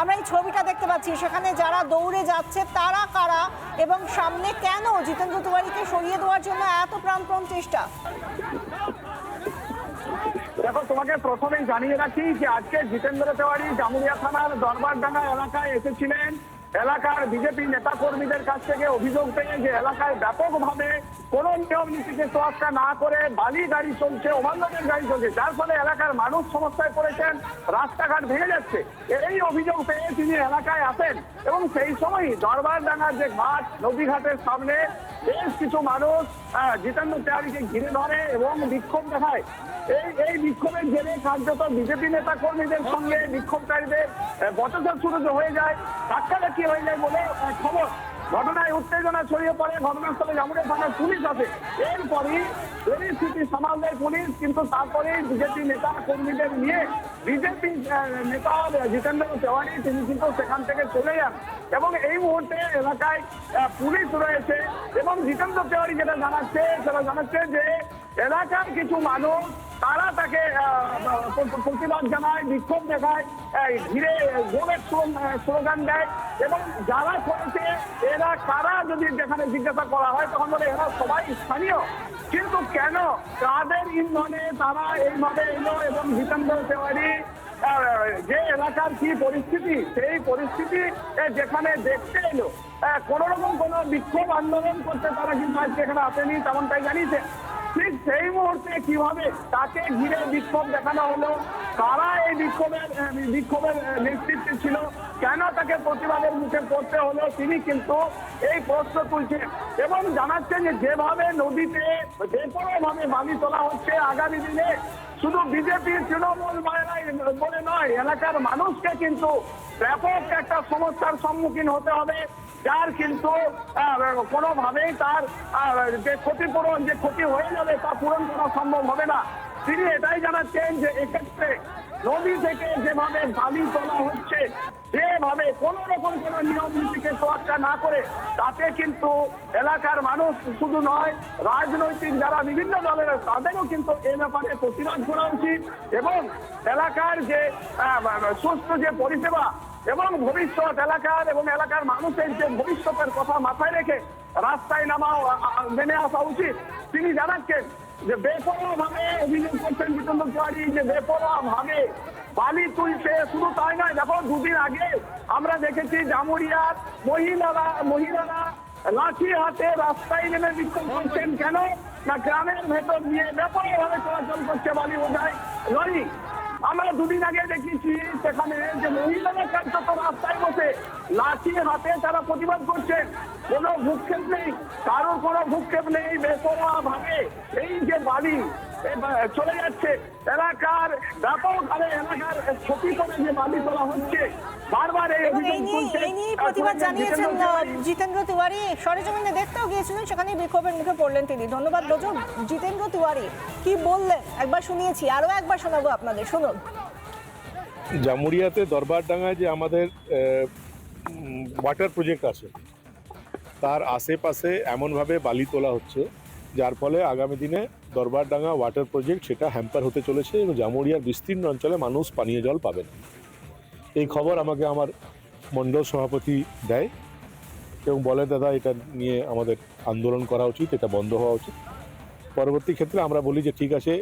আমরা এই ছবিটা দেখতে পাচ্ছি, সেখানে যারা দৌড়ে যাচ্ছে, তারা কারা এবং সামনে কেন জিতেন্দ্র তিওয়ারিকে সরিয়ে দেওয়ার জন্য এত প্রাণপ্রণ চেষ্টা? দেখো, তোমাকে প্রথমেই জানিয়ে রাখি যে আজকে জিতেন্দ্র তেওয়ারি জামুরিয়া থানার দরবার দরবারডাঙ্গা এলাকায় এসেছিলেন। এলাকার বিজেপি নেতা কর্মীদের কাছ থেকে অভিযোগ পেয়ে যে এলাকায় ব্যাপকভাবে কোন নিয়ম নীতিকে তোয়াক্কা না করে বালি গাড়ি চলছে ওভারলোডের গাড়ি চলছে। যার ফলে এলাকার মানুষ সমস্যায় পড়েছেন, রাস্তাঘাট ভেঙে যাচ্ছে। এই অভিযোগ পেয়ে তিনি এলাকায় আসেন এবং সেই সময়ই দরবারডাঙ্গার যে ঘাট, নদীঘাটের সামনে বেশ কিছু মানুষ জিতেন্দ্র তেওয়ারিকে ঘিরে ধরে এবং বিক্ষোভ দেখায়। এই এই বিক্ষোভের জেরে কার্যত বিজেপি নেতা কর্মীদের সঙ্গে বিক্ষোভকারীদের বচসা শুরু হয়ে যায়। ধাক্কাধাক্কি যায় বলে খবর। ঘটনায় উত্তেজনা ছড়িয়ে পড়ে ঘটনাস্থলে জামুরিয়া থানার পুলিশ আসে। এরপরই পরিস্থিতি সামাল দেয় পুলিশ, কিন্তু তারপরে বিজেপি নেতা কর্মীদের নিয়ে বিজেপি নেতা জিতেন্দ্র তেওয়ারি, তিনি কিন্তু সেখান থেকে চলে যান। এবং এই মুহূর্তে এলাকায় পুলিশ রয়েছে এবং জিতেন্দ্র তেওয়ারি যেটা জানাচ্ছে, সেটা জানাচ্ছে যে এলাকার কিছু মানুষ, তারা তাকে প্রতিবাদ জানায়, বিক্ষোভ দেখায় ঘিরে গোলের স্লোগান দেয় এবং যারা করেছে, এরা কারা যদি যেখানে জিজ্ঞাসা করা হয়, তখন বলে এরা সবাই স্থানীয়। কিন্তু কেন? কাদের ইন্ধনে তারা এইভাবে এলো এবং জিতেন্দ্র তেওয়ারি যে এলাকার কি পরিস্থিতি, সেই পরিস্থিতি যেখানে দেখতে এলো। কোনো রকম কোনো বিক্ষোভ আন্দোলন করতে তারা কিন্তু আজকে এখানে আসেনি, তেমনটাই জানিয়েছে। ঠিক সেই মুহূর্তে কীভাবে তাকে ঘিরে বিক্ষোভ দেখানো হলো? কারা এই বিক্ষোভের বিক্ষোভের নেতৃত্বে ছিল? কেন তাকে প্রতিবাদের মুখে পড়তে হলো তিনি কিন্তু এই প্রশ্ন তুলছেন এবং জানাচ্ছেন যে যেভাবে নদীতে বেপরোয়াভাবে বালি তোলা হচ্ছে আগামী দিনে, শুধু বিজেপি, তৃণমূল বলে নয় এলাকার মানুষকে কিন্তু ব্যাপক একটা সমস্যার সম্মুখীন হতে হবে, যার কিন্তু কোনোভাবেই তার যে ক্ষতিপূরণ, যে ক্ষতি হয়ে যাবে তা পূরণ করা সম্ভব হবে না। তিনি এটাই জানাচ্ছেন যে এক্ষেত্রে নদী থেকে যেভাবে বালি তোলা হচ্ছে যেভাবে কোন রকম কোন নিয়ম নীতিকে তোয়াক্কা না করে, তাতে কিন্তু এলাকার মানুষ শুধু নয়, রাজনৈতিক যারা বিভিন্ন দলের তাদেরও কিন্তু এ ব্যাপারে প্রতিবাদ করা উচিত এবং এলাকার যে সুস্থ যে পরিষেবা এবং ভবিষ্যৎ এলাকার এবং এলাকার মানুষের যে ভবিষ্যতের কথা মাথায় রেখে রাস্তায় নামা মেনে আসা উচিত। তিনি জানাচ্ছেন যে বেপরোয়া ভাবে অভিযোগ করছেন জিতেন্দ্র তিওয়ারি, যে বেপরোয়া ভাবে বালি তুলছে, শুধু তাই নয়, দেখো, দুদিন আগে আমরা দেখেছি জামুরিয়ার মহিলারা মহিলারা লাঠি হাতে রাস্তায় নেমে বিক্ষোভ করছেন। কেন? না, গ্রামের ভেতর দিয়ে ব্যাপকভাবে চলাচল করছে বালি বোঝায় লরি। আমরা দুদিন আগে দেখেছি সেখানে যে মহিলারা কার্যত রাস্তায় বসে লাঠি হাতে তারা প্রতিবাদ করছেন। কোনো ভূক্ষেপ নেই কারোর কোনো ভূক্ষেপ নেই বেসরা ভাবে এই যে বালি চলে যাচ্ছে। এলাকার ব্যাপক হারে এলাকার ক্ষতি করে যে বালি তোলা হচ্ছে বারবার এই এবং এই অভিযোগ তুলছে এই নিয়ে প্রতিবাদ জানিয়েছেন জিতেন্দ্র আহ, তিওয়ারি। জিতেন্দ্র সরেজমিনে দেখতেও গিয়েছিলেন সেখানে বিক্ষোভের মুখে পড়লেন তিনি। ধন্যবাদ রোজু জিতেন্দ্র তিওয়ারি কি বললেন? একবার শুনিয়েছি আরও একবার শোনাবো আপনাদের। শুনুন। জামুরিয়াতে দরবারডাঙ্গায় যে আমাদের ওয়াটার প্রজেক্ট আছে তার আশেপাশে এমনভাবে বালি তোলা হচ্ছে, যার ফলে আগামী দিনে দরবারডাঙ্গা ওয়াটার প্রজেক্ট সেটা হ্যাম্পার হতে চলেছে এবং জামুরিয়ার বিস্তীর্ণ অঞ্চলে মানুষ পানীয় জল পাবে না। এই খবর আমাকে আমার মণ্ডল সভাপতি দেয় এবং বলে, দাদা, এটা নিয়ে আমাদের আন্দোলন করা উচিত, এটা বন্ধ হওয়া উচিত। পরবর্তী ক্ষেত্রে আমরা বলি যে, ঠিক আছে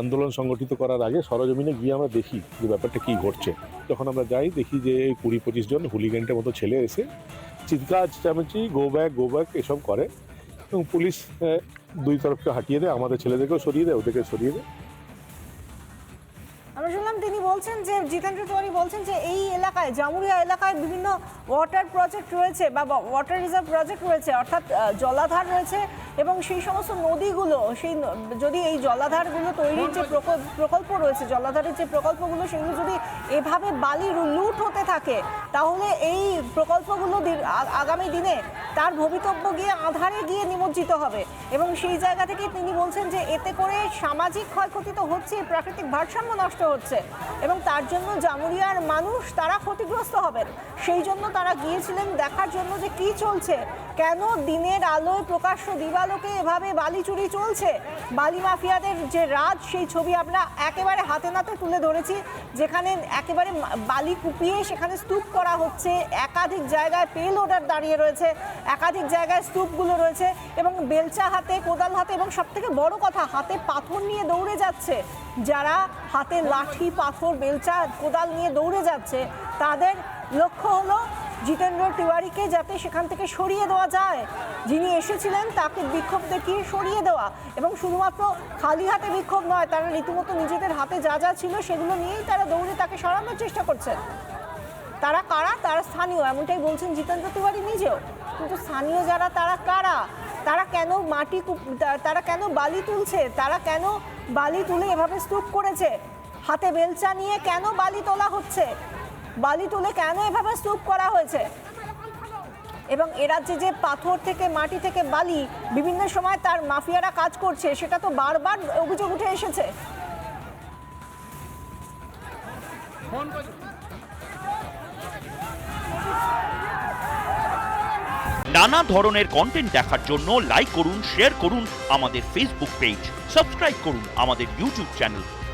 আন্দোলন সংগঠিত করার আগে সরজমিনে গিয়ে আমরা দেখি যে ব্যাপারটা কী ঘটছে। যখন আমরা যাই, দেখি যে কুড়ি পঁচিশ জন হুলিগ্যান্টের মতো ছেলে এসে চিৎকার, চেঁচামেচি গো ব্যাক গো ব্যাক এসব করে। এবং পুলিশ দুই তরফকে হাঁটিয়ে দেয়। আমাদের ছেলেদেরকেও সরিয়ে দেয়, ওদেরকে সরিয়ে দেয়। আমরা শুনলাম তিনি বলছেন যে জিতেন্দ্র তিওয়ারি বলছেন যে এই এলাকায় জামুরিয়া এলাকায় বিভিন্ন ওয়াটার প্রজেক্ট রয়েছে বা ওয়াটার রিজার্ভ প্রজেক্ট রয়েছে অর্থাৎ জলাধার রয়েছে এবং সেই সমস্ত নদীগুলো সেই যদি এই জলাধারগুলো তৈরির যে প্রকল্প প্রকল্প রয়েছে জলাধারের যে প্রকল্পগুলো সেগুলো যদি এভাবে বালির লুট হতে থাকে তাহলে এই প্রকল্পগুলো আগামী দিনে তার ভবিতব্য গিয়ে আধারে গিয়ে নিমজ্জিত হবে। এবং সেই জায়গা থেকে তিনি বলছেন যে এতে করে সামাজিক ক্ষয়ক্ষতি তো হচ্ছে প্রাকৃতিক ভারসাম্য নষ্ট হচ্ছে। এবং তার জন্য জামুরিয়ার মানুষ তারা ক্ষতিগ্রস্ত হবেন। সেই জন্য তারা গিয়েছিলেন দেখার জন্য যে কি চলছে। কেন দিনের আলোয় প্রকাশ্য দিবালোকে এভাবে বালি চুরি চলছে? বালি মাফিয়াদের যে রাজ, সেই ছবি আমরা একেবারে হাতে নাতে তুলে ধরেছি, যেখানে একেবারে বালি কুপিয়ে সেখানে স্তূপ করা হচ্ছে। একাধিক জায়গায় পেল ওডার দাঁড়িয়ে রয়েছে, একাধিক জায়গায় স্তূপগুলো রয়েছে এবং বেলচা হাতে, কোদাল হাতে এবং সব থেকে বড় কথা, হাতে পাথর নিয়ে দৌড়ে যাচ্ছে। যারা হাতে লাঠি, পাথর, বেলচা, কোদাল নিয়ে দৌড়ে যাচ্ছে, তাদের লক্ষ্য হলো জিতেন্দ্র তিওয়ারিকে যাতে সেখান থেকে সরিয়ে দেওয়া যায়। যিনি এসেছিলেন, তাকে বিক্ষোভ দেখিয়ে সরিয়ে দেওয়া? এবং শুধুমাত্র খালি হাতে বিক্ষোভ নয়, তারা রীতিমতো নিজেদের হাতে যা যা ছিল সেগুলো নিয়েই তারা দৌড়ে তাকে সরানোর চেষ্টা করছেন তারা কারা? তারা স্থানীয়। এমনটাই বলছেন জিতেন্দ্র তিওয়ারি নিজেও। কিন্তু স্থানীয় যারা, তারা কারা? তারা কেন মাটি তারা কেন বালি তুলছে? তারা কেন বালি তুলে এভাবে স্তূপ করেছে? হাতে বেলচা নিয়ে কেন বালি তোলা হচ্ছে? বালি তুলে কেন এভাবে স্তূপ করা হয়েছে? এবং এ রাজ্যে যে পাথর থেকে, মাটি থেকে বালি বিভিন্ন সময় তার মাফিয়ারা কাজ করছে, সেটা তো বারবার অভিযোগ উঠে এসেছে। নানা ধরনের কন্টেন্ট দেখার জন্য লাইক করুন শেয়ার করুন আমাদের ফেসবুক পেজ সাবস্ক্রাইব করুন আমাদের ইউটিউব চ্যানেল